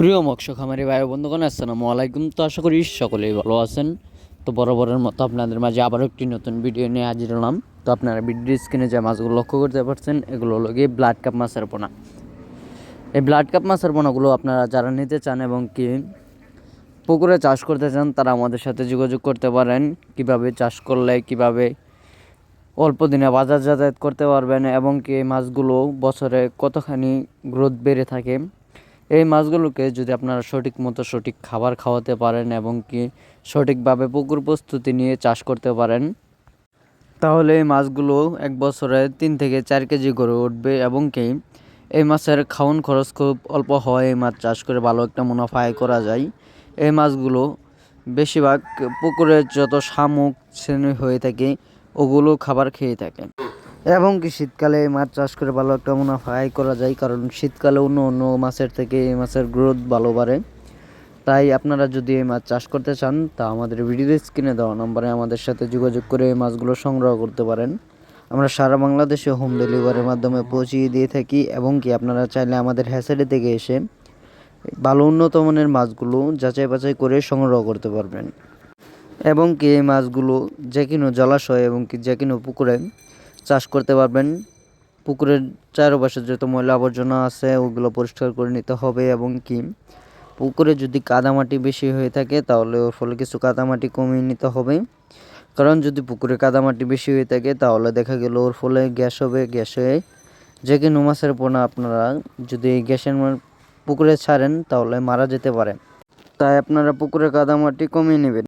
প্রিয় মৎস্য খামারি ভাই বন্ধুগণ, আসসালামু আলাইকুম। তো আশা করি সকলেই ভালো আছেন। তো বরাবরের মতো আপনাদের মাঝে আবারও একটি নতুন ভিডিও নিয়ে হাজির হলাম। তো আপনারা ভিডিও স্ক্রিনে যে মাছগুলো লক্ষ্য করতে পারছেন, এগুলো হলো গিয়ে ব্লাড কাপ মাছের পোনা। এই ব্লাড কাপ মাছের পোনাগুলো আপনারা যারা নিতে চান এবং কি পুকুরে চাষ করতে চান, তারা আমাদের সাথে যোগাযোগ করতে পারেন। কীভাবে চাষ করলে, কীভাবে অল্প দিনে বাজার যাতায়াত করতে পারবেন এবং কি মাছগুলো বছরে কতখানি গ্রোথ বেড়ে থাকে এই মাছগুলোকে যদি আপনারা সঠিক মতো সঠিক খাবার খাওয়াতে পারেন এবং কি সঠিকভাবে পুকুর প্রস্তুতি নিয়ে চাষ করতে পারেন, তাহলে এই মাছগুলো এক বছরে তিন থেকে চার কেজি করে উঠবে এবং কি এই মাছের খাওয়ান খরচ খুব অল্প হয়, এই মাছ চাষ করে ভালো একটা মুনাফা আয় করা যায়। এই মাছগুলো বেশিরভাগ পুকুরের যত শামুক শ্রেণি হয়ে থাকে, ওগুলো খাবার খেয়ে থাকে এবং কি শীতকালে মাছ চাষ করে ভালো একটা মুনাফা আয় করা যায়, কারণ শীতকালে অন্য অন্য মাছের থেকে এই মাছের গ্রোথ ভালো বাড়ে। তাই আপনারা যদি এই মাছ চাষ করতে চান, তা আমাদের ভিডিও স্ক্রিনে দেওয়া নম্বরে আমাদের সাথে যোগাযোগ করে এই মাছগুলো সংগ্রহ করতে পারেন। আমরা সারা বাংলাদেশে হোম ডেলিভারির মাধ্যমে পৌঁছিয়ে দিয়ে থাকি, এবং কি আপনারা চাইলে আমাদের হ্যাসারি থেকে এসে ভালো উন্নত মানের মাছগুলো যাচাই বাছাই করে সংগ্রহ করতে পারবেন। এবং কি এই মাছগুলো যে কোনো জলাশয় এবং কি যে কোনো পুকুরে চাষ করতে পারবেন। পুকুরের চারপাশে যত ময়লা আবর্জনা আছে, ওগুলো পরিষ্কার করে নিতে হবে এবং কি? পুকুরে যদি কাদামাটি বেশি হয়ে থাকে, তাহলে ওর ফলে কিছু কাদামাটি কমিয়ে নিতে হবে। কারণ যদি পুকুরে কাদামাটি বেশি হয়ে থাকে, তাহলে দেখা গেল ওর ফলে গ্যাস হবে, গ্যাস হয়ে যে কোনো মাছের পোনা আপনারা যদি গ্যাসের পুকুরে ছাড়েন, তাহলে মারা যেতে পারে। তাই আপনারা পুকুরে কাদামাটি কমিয়ে নেবেন।